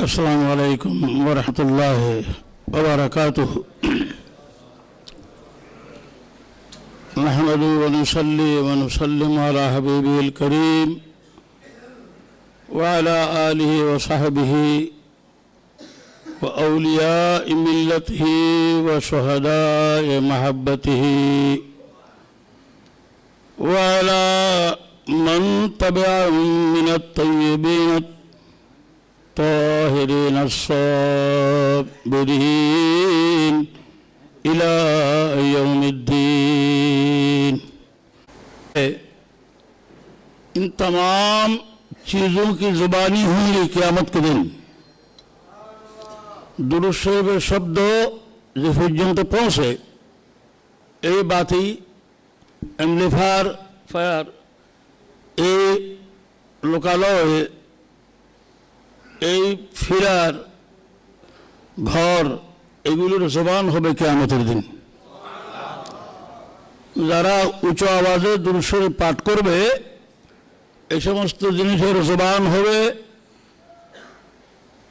السلام عليكم ورحمة الله وبركاته. نحمد ونصلي ونسلم على حبيبه الكريم وعلى آله وصحبه وأولياء ملته وشهداء محبته وعلى من تبعهم من الطيبين الطاهرين الصابرين إلى يوم الدين ان تمام چیزوں کی زبانی ہوں گی قیامت کے دن درشیب شبد ریفیوجن تک پہنچے এই বাতি এমলিফার ফায়ার এই লোকালয়ে এই ফিরার ঘর এগুলোর জবান হবে কেয়ামতের দিন যারা উঁচু আওয়াজে দুরুশরীফ পাঠ করবে এই সমস্ত জিনিসের জবান হবে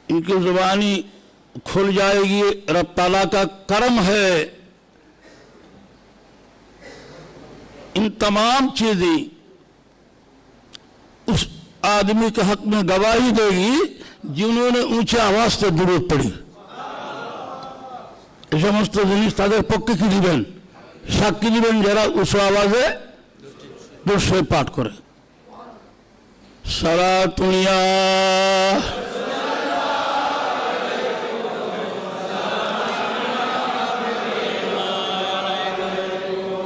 इनकी जुबानी खुल जाएगी रब ताला का करम है इन तमाम चीजें उस आदमी के हक में गवाही देगी जिन्होंने ऊंचे आवाज से जरूरत पड़ी এই সমস্ত জিনিস তাদের পক্ষে কি দিবেন সাক্ষী দিবেন যারা উঁচু আওয়াজে দুঃসই পাঠ করে সারা দুনিয়া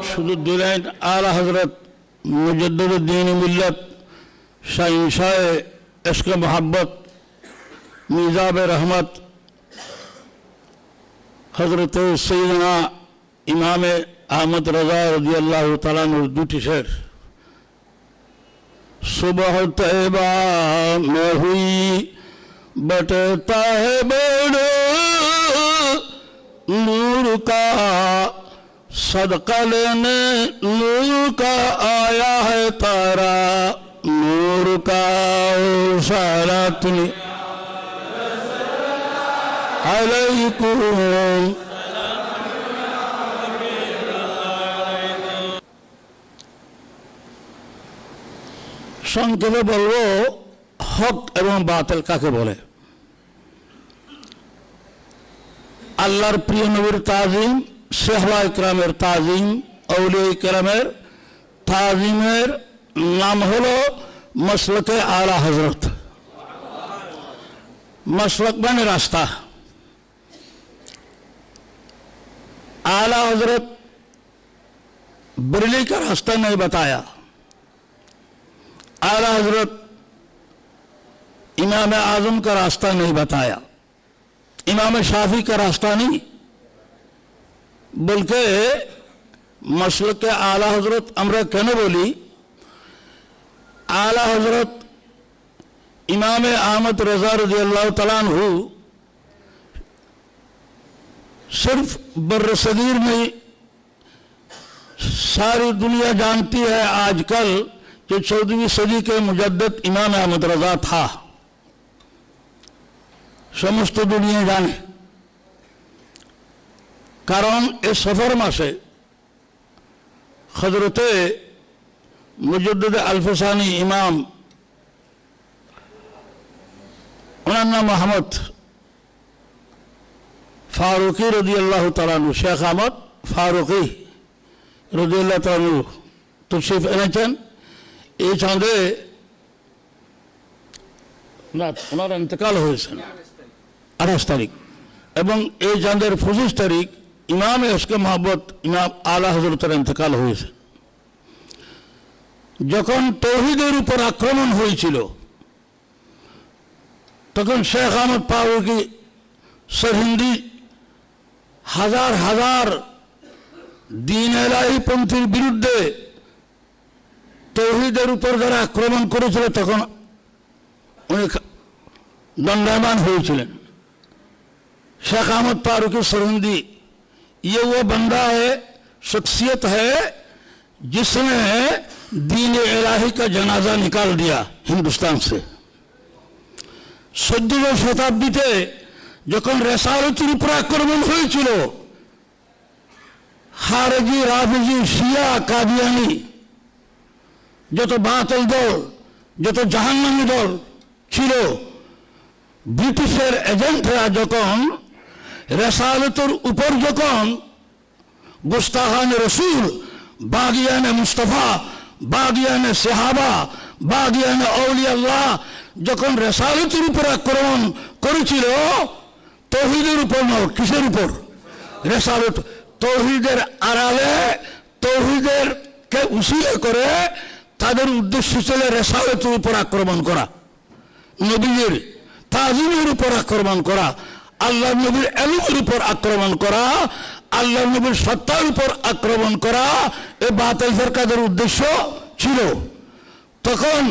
শুধু দুলাইন আলা হজরত মুজদ্দুদ্দিন মিল্লত শাহিনশাহ এশক মোহাব্বত মিজাব میزاب رحمت حضرت سیدنا امام احمد رضا رضی اللہ تعالیٰ دوٹی شہر۔ صبح طیبہ میں ہوئی، بٹتا ہے بڑو نور کا صدقہ لینے، نور کا آیا ہے تارا، نور کا سارا تلے আলাইকুম। সংক্ষেপে বলব, হক এবং বাতেল কাকে বলে? আল্লাহর প্রিয় নবীর তাজিম শেহবা ইকরামের তাজিম আউলিয়া ইকরামের তাজিমের নাম হলো মশলকে আলা হজরত মশলক মানে রাস্তা। اعلی حضرت بریلی کا راستہ نہیں بتایا۔ اعلی حضرت امام اعظم کا راستہ نہیں بتایا۔ امام شافی کا راستہ نہیں، بلکہ مسلک کے اعلی حضرت امرہ کہنے بولی؟ اعلی حضرت امام احمد رضا رضی اللہ تعالیٰ عنہ صرف بر میں ساری دنیا جانتی ہے آج کل کہ چودویں صدی کے مجدد امام احمد رضا تھا۔ سمست دنیا جانے۔ کارن اس سفر میں سے خضرت مجدد الفسانی امام انانا محمد ফারুকি রদি আল্লাহ তালানু শেখ আহমদ ফারুকি রদি আল্লাহ তালানু তশরিফ এনেছেন। এই চাঁদে না ওনার ইন্তকাল হয়েছেন, আঠাশ তারিখ। এবং এই চাঁদের পঁচিশ তারিখ ইমাম এসকে মোহাম্মদ ইমাম আলা হজরতের ইন্তকাল হয়েছে। যখন তৌহিদের উপর আক্রমণ হয়েছিল, তখন শেখ আহমদ পাউকি সরহিন্দি ہزار ہزار دین الہی پنتر بردے تو چلے شیخ آمد پارو فاروقی سرندی یہ وہ بندہ ہے شخصیت ہے جس نے دین الہی کا جنازہ نکال دیا ہندوستان سے। سجد سدو شتابی تھے যখন রেসালতির উপর আক্রমণ হয়েছিল হারজি রাফিজি, শিয়া, কাদিয়ানি, যত বাতিল দল, যত জাহান্নামী দল ছিল, ব্রিটিশের এজেন্টরা যখন রেসালতের উপর যখন গুস্তাহান রসুল, বাগিয়ানে মুস্তফা, বাগিয়ানে সেহাবা, বাগিয়ানে আল্লাহ যখন রেসালতের উপর আক্রমণ করেছিল তৌহিদের উপর নয়, কিসের উপর? রেসালত, তৌহিদের আড়ালে তৌহিদের কে উসিলে করে তাদের উদ্দেশ্য ছিল রেসালতের উপর আক্রমণ করা নবীর তাজিমের উপর আক্রমণ করা, আল্লাহ নবীর এলুমের উপর আক্রমণ করা, আল্লাহ নবীর সত্তার উপর আক্রমণ করা, এ বাতিল ফেরকাদের উদ্দেশ্য ছিল। তখন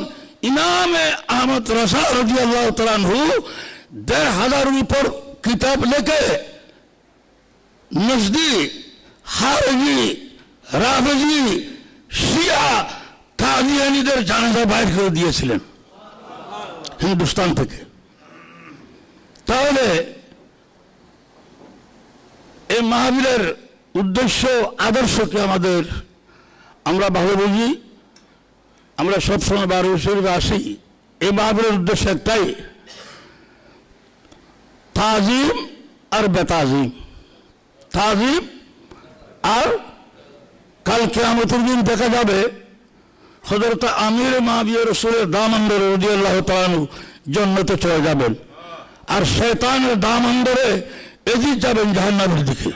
ইমামে আহমদ রসা রজি আল্লাহ তালানহু দেড় হাজারের উপর কিতাব লেখে নজদি হারজি রাফজি শিয়া কাদিয়ানিদের জানাজা বাইর করে দিয়েছিলেন হিন্দুস্তান থেকে। তাহলে এই মাহবীরের উদ্দেশ্য, আদর্শকে আমাদের আমরা ভালো বুঝি, আমরা সবসময় বারো শরীফে আসি। এই মাহবীরের উদ্দেশ্য একটাই তাজিম আর বেতাজিম। তাজিম আর কাল কেয়ামতের দিন দেখা যাবে হজরত আমির মাবিয়া রসুলের দাম আন্দরে রদি আল্লাহ তালু জন্নতে চলে যাবেন। আর শৈতানের দাম আন্দরে এগিয়ে যাবেন জাহান্নামের দিকে।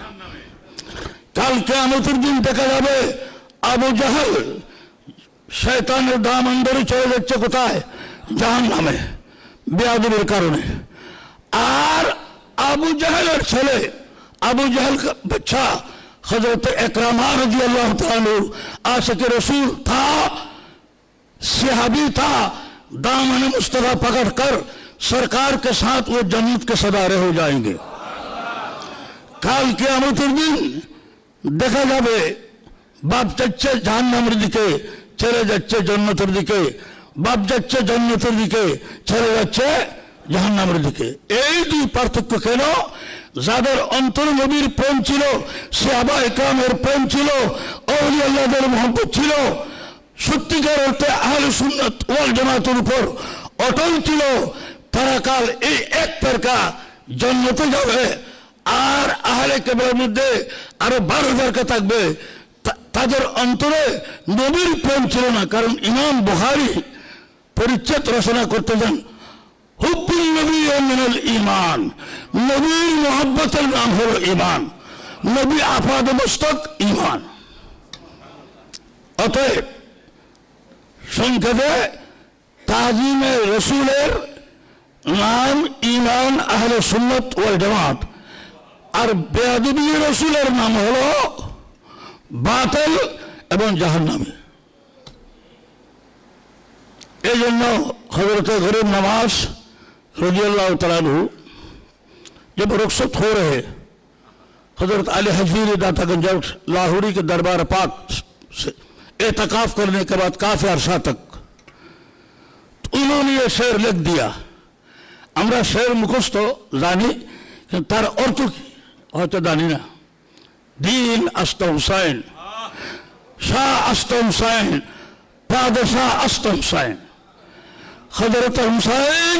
কাল কেয়ামতের দিন দেখা যাবে আবু জাহাল শৈতানের দাম আন্দরে চলে যাচ্ছে কোথায়? জাহান নামে বেয়াদবের কারণে। اور ابو جہل اور چھلے۔ ابو جہل کا بچہ حضرت اکرامہ رضی اللہ تعالیٰ آسک رسول تھا، صحابی تھا۔ دامن مصطفیٰ پکڑ کر سرکار کے ساتھ وہ جنت کے سدارے ہو جائیں گے۔ کال قیامت دن دیکھا جاوے، باپ چچے جہنمر دکے چلے جچے جنتر دکے باپ جچے جنتر دکے چلے جچے জাহান্নামের দিকে। এই দুই পার্থক্য কেন? যাদের অন্তর নবীর প্রেম ছিল সে আবা ইকরামের প্রেম ছিল অলি আল্লাহদের মহব্বত ছিল, সত্যিকার অর্থে আহলে সুন্নত ওয়াল জামাতের উপর অটল ছিল, তারা কাল এই এক পেরকা জন্মতে যাবে। আর আহলে কেবলের মধ্যে আরও বারো ফেরকা থাকবে। তাদের অন্তরে নবীর প্রেম ছিল না, কারণ ইমাম বুহারি পরিচ্ছেদ রচনা করতে যান হুব্বুল নবী মিনাল ইমান নবীর মোহাব্বতের নাম হলো ইমান নবী আপাদ মস্তক ইমান অতএব সংক্ষেপে তাজিমে রসুলের নাম ইমান আহলে সুন্নত ওয়াল জামাত। আর বেয়াদবি রসুলের নাম হলো বাতিল এবং জাহান্নামী। এই জন্য رضی اللہ تعالیٰ عنہ، جب رخصت ہو رہے، حضرت علی حجیر داتا گنجوٹ، لاہوری کے دربار پاک سے اعتقاف کرنے کے بعد کافی عرصہ تک، تو انہوں نے یہ شعر لکھ دیا۔ امرا شعر مکس تو زانی تر اور تو کی؟ ہوتے دانی نا۔ دین است حسین شاہ است حسین پادشاہ است حسین خضرت حسین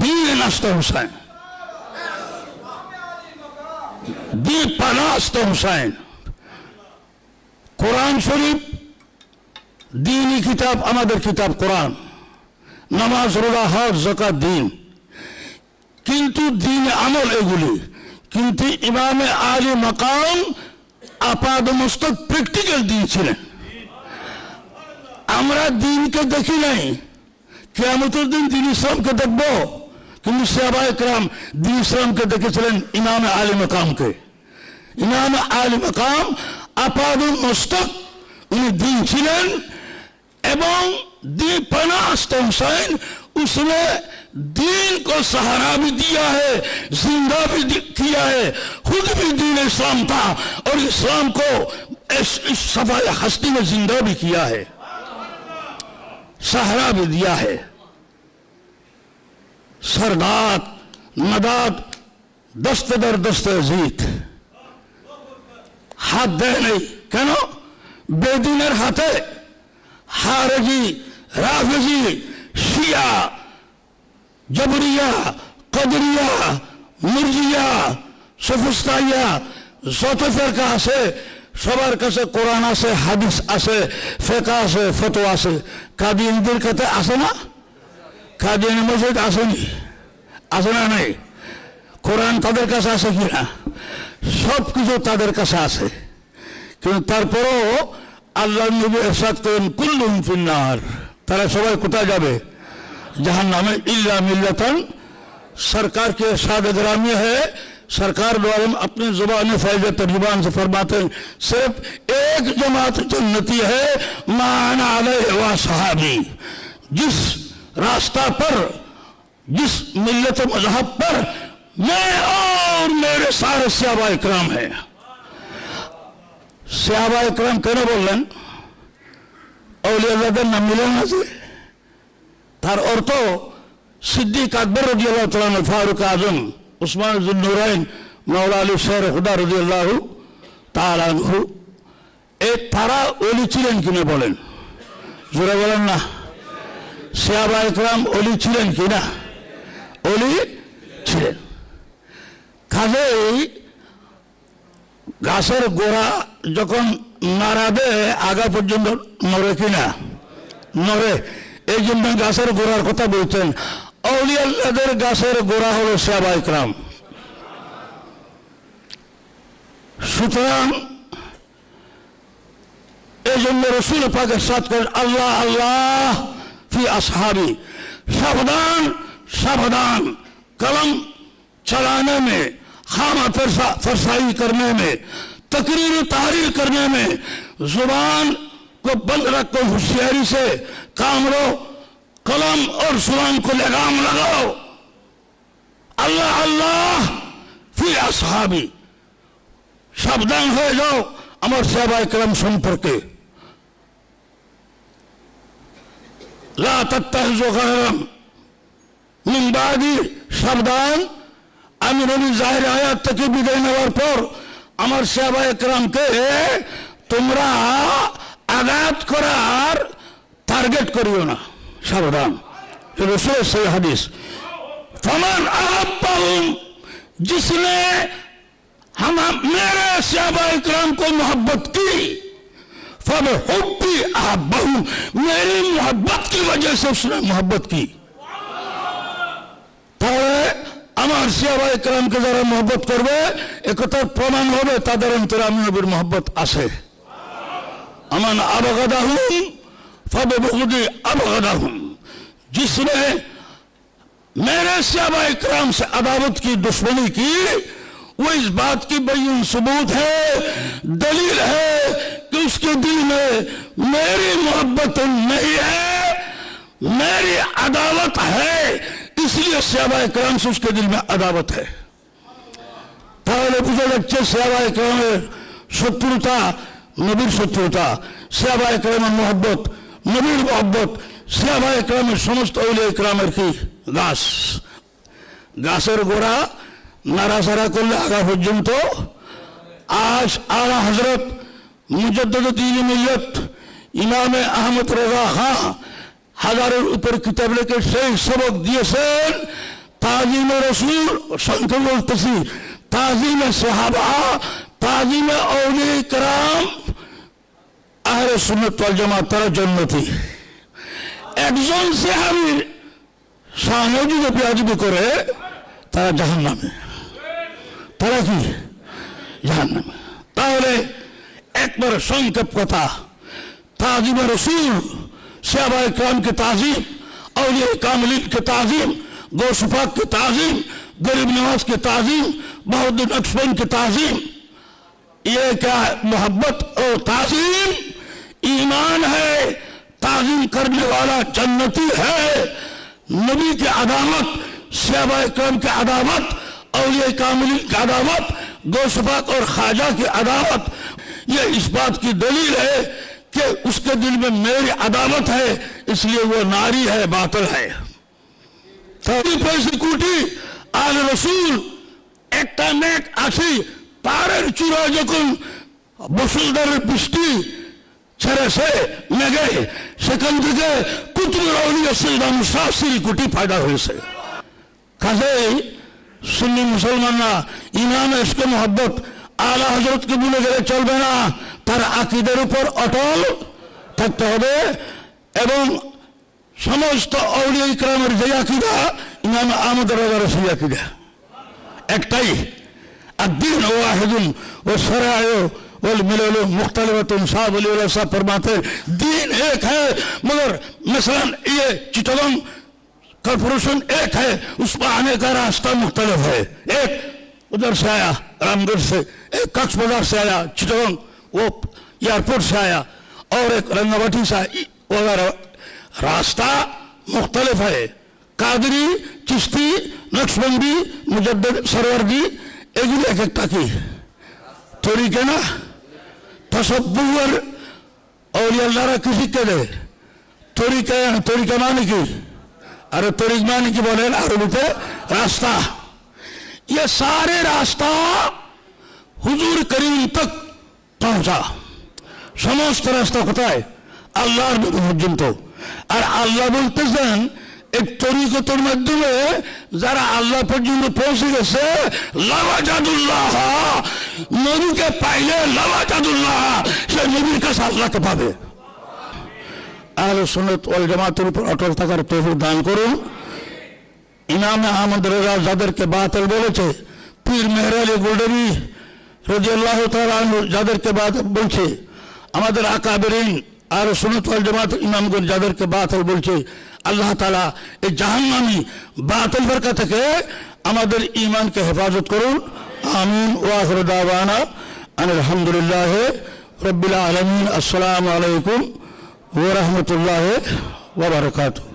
دین نست حسین دین پناست حسین কোরআন শরীফ দিনই কিতাব, আমাদের কিতাব কোরআন। নামাজ, রোজা, হজ জকাত দিন। কিন্তু দিন আমল এগুলি। কিন্তু ইমামে আলী মকাম আপাদমস্তক প্র্যাকটিক্যাল দিয়েছিলেন আমরা দিনকে দেখি নাই। কেমতের দিন দিন ইসলামকে দেখব। کہ صحابہ اکرام دین اسلام کے دیکھے چلیں امام عالی مقام کے۔ امام عالی مقام اپاد مستق انہیں دین چلیں۔ ایبان دین پناست حسین اس نے دین کو سہارا بھی دیا ہے زندہ بھی کیا ہے۔ خود بھی دین اسلام تھا اور اسلام کو اس, صفحہ ہستی میں زندہ بھی کیا ہے۔ سہارا بھی دیا ہے۔ সরদাত মদাত দস্তদার দস্ত জিত হাত দেয় নেই কেন বেদিনের হাতে হারজি রাফজি শিয়া জবরিয়া কদরিয়া মুরজিয়া সফিস্তাইয়া যত ফেরকা আছে সবার কাছে কোরআন আছে হাদিস আছে ফেকা আছে ফটো আছে কাদিনদের কাছে আছে না কাদিয়ানি মসজিদ আসেনি আছে না নাই কোরআন তাদের কাছে আছে কিনা সব কিছু তাদের কাছে আছে কিন্তু তারপরও আল্লাহ নবী এরশাদ করেন কুল্লুম ফিন্নার তারা সবাই কোথায় যাবে जहां नाम इल्ला मिल्लतन सरकार के साद ग्रामी है सरकार द्वारा हम अपनी जुबान फैज तर्जुबान से फरमाते हैं सिर्फ एक जमात जन्नती है मान आले व सहाबी जिस راستہ پر، جس ملت و مذہب پر میں اور میرے سارے سیابہ اکرام ہیں۔ سیابہ اکرام کہنا بول رہے اولیاء اللہ دن نہ ملن سے تھار اور تو صدیق اکبر رضی اللہ تعالیٰ عنہ، فاروق آزم عثمان ذو نورین مولا علی شہر خدا رضی اللہ تعالیٰ عنہ۔ ایک تھارا اولی چلین کنے بولیں؟ زورے بولن نہ একরাম অলি ছিলেন কিনা অলি ছিলেন। কাজেই গাছের গোড়া যখন নাড়া দেয় আগা পর্যন্ত নড়ে কিনা নড়ে। এই জন্য গাছের গোড়ার কথা বলছেন। অলিয়াল্লাদের গাছের গোড়া হলো ইকরাম সুতরাং এই জন্য রসুল পাকের সাথ করেন আল্লাহ আল্লাহ فی اصحابی۔ سبدان سبدان۔ کلم چلانے میں، خامہ فرسائی کرنے میں، تقریر تحریر کرنے میں، زبان کو بند رکھو ہوشیاری سے کام لو کلم اور زبان کو لگام لگاؤ۔ اللہ اللہ فی اصحابی۔ شبدان ہو جاؤ، امر صاحب کرم سن پڑ کے۔ লা তাত্তাহিজু গায়রাম মিন বাদি সাবধান আমি নবী জাহির আয়াত থেকে বিদায় নেওয়ার পর আমার সেবা একরামকে তোমরা আঘাত করার টার্গেট করিও না সাবধান রসুল সেই হাদিস फमन अहब्बहुम जिसने हम मेरे साहबा इकराम को मोहब्बत की فب ہوپی بہو میری محبت کی وجہ سے اس نے محبت کی۔ তাহলে আমার সিয়াবা একরামকে যারা মহব্বত করবে একথার প্রমাণ হবে তাদের অন্তরে আমি নবীর মহব্বত আছে আমার আবগাদাহুম ফবে বহুদি আবগাদাহুম جس نے میرے صحابہ اکرام سے عداوت کی، دشمنی کی، وہ اس بات کی بین ثبوت ہے، دلیل ہے कि उसके दिल में मेरी मोहब्बत नहीं है मेरी अदावत है इसलिए सहाबा इकराम से उसके दिल में अदावत है তাহলে বুঝা যাচ্ছে সেবা একরামের শত্রুতা নবীর শত্রুতা সেবা একরামের মোহব্বত নবীর মোহব্বত সেবা একরামের সমস্ত অলি একরামের কি গাছ গাছের গোড়া নাড়াচাড়া করলে আগা পর্যন্ত আজ আলা হজরত মুজদ্দিন মিল্লত ইমাম আহমদ রেজা খাঁ হাজারের উপর কিতাব লেখে সেই সবক দিয়েছেন তাজিম রসুল সংখ্যা বলতেছি, তাজিম সাহাবা, তাজিম অলি কাম আহরে সুন্নত জামা তারা জন্মতি। একজন সেহাবির সাহায্য পেয়াজিবি করে, তারা জাহান নামে তারা কি? জাহান নামে তাহলে একবারে সংক্ষেপ কথা। تعظیم رسول صحابہ کرام کے تعظیم اولیاء کاملین کے تعظیم گوش پاک کے تعظیم غریب نواز کے تعظیم بہادر اکشبین کی تعظیم یہ کیا محبت اور تعظیم ایمان ہے تعظیم کرنے والا جنتی ہے نبی کی عدامت صحابہ کرام کی عدامت اولیاء کاملین کی عدامت گوش پاک اور خواجہ کی عدامت یہ اس بات کی دلیل ہے کہ اس کے دل میں میری عداوت ہے، اس لیے وہ ناری ہے، باطل ہے۔ پیسی کوٹی، آل رسول ایک ٹائم ایک آسی پارر چورا جکن بسلدر پشتی، چھرے سے میں گئے سکند کے کتب رولی سجدہ مسافری کوٹی پیدا ہوئی سے۔ کہتے سنی مسلمانہ، ایمان اس کے محبت আলা হজরতকে বলে গেলে চলবে না। তার আকিদের উপর অটল থাকতে হবে এবং সমস্ত অলিয়া ইকরামের যে আকিদা, ইমাম আমাদের রবার সেই আকিদা। একটাই আর দিন ও আহেদুল ও সরায় বল মিলল মুখতালিবতুন সাহ বলি উল্লাহ সাহ পরমাতে দিন এক হে মগর মেসরান ইয়ে চিটগং কর্পোরেশন এক হ্যাঁ উসমা আনে কা রাস্তা মুখতালিফ হয়, এক, উদর সায়া रामगढ़ से एक कक्ष बाजार से आया चिटगम वो एयरपोर्ट से आया और एक रंगावटी से आया वगैरह रास्ता मुख्तलिफ है कादरी चिश्ती नक्शबंदी मुजद्दद सरवरदी এগুলো এক একটা কি তরিকে না তসব্বুর অলিয়াল্লাহরা কি শিক্ষা দেয় তরিকা তরিকা মানে কি আর তরিক মানে কি বলেন আরবিতে রাস্তা ये सारे रास्ता হুজুর করিম তক পৌঁছা সমস্ত রাস্তা কোথায় আল্লাহর নবী পর্যন্ত আর আল্লাহ বলতেছেন এই তরিকতের মাধ্যমে যারা আল্লাহ পর্যন্ত পৌঁছে গেছে লাওয়াজাদুল্লাহ নবীকে পাইলে লাওয়াজাদুল্লাহ সে নবীর কাছে আল্লাহকে পাবে আহলে সুন্নাত ওয়াল জামাতের উপর অটল থাকার তৌফিক দান করুন ইমাম আহমদ রেজা যাদেরকে বাতিল বলেছে, পীর মেহরালি গোল্ডেবি রাজি আল্লাহ যাদেরকে বলছে, আমাদের আকাবেরিন আর সুনতওয়াল জামাত ইমামগণ যাদেরকে বাতিল বলছে, আল্লাহ তালা এই জাহান্নামি বাতিল বরকা থেকে আমাদের ইমানকে হেফাজত করুন। আমিন। ওয়াখর দাওয়ানা আলহামদুলিল্লাহ রব্বিল আলমিন। আসসালামু আলাইকুম ওরহমতুল্লাহ ওবরকাতুহ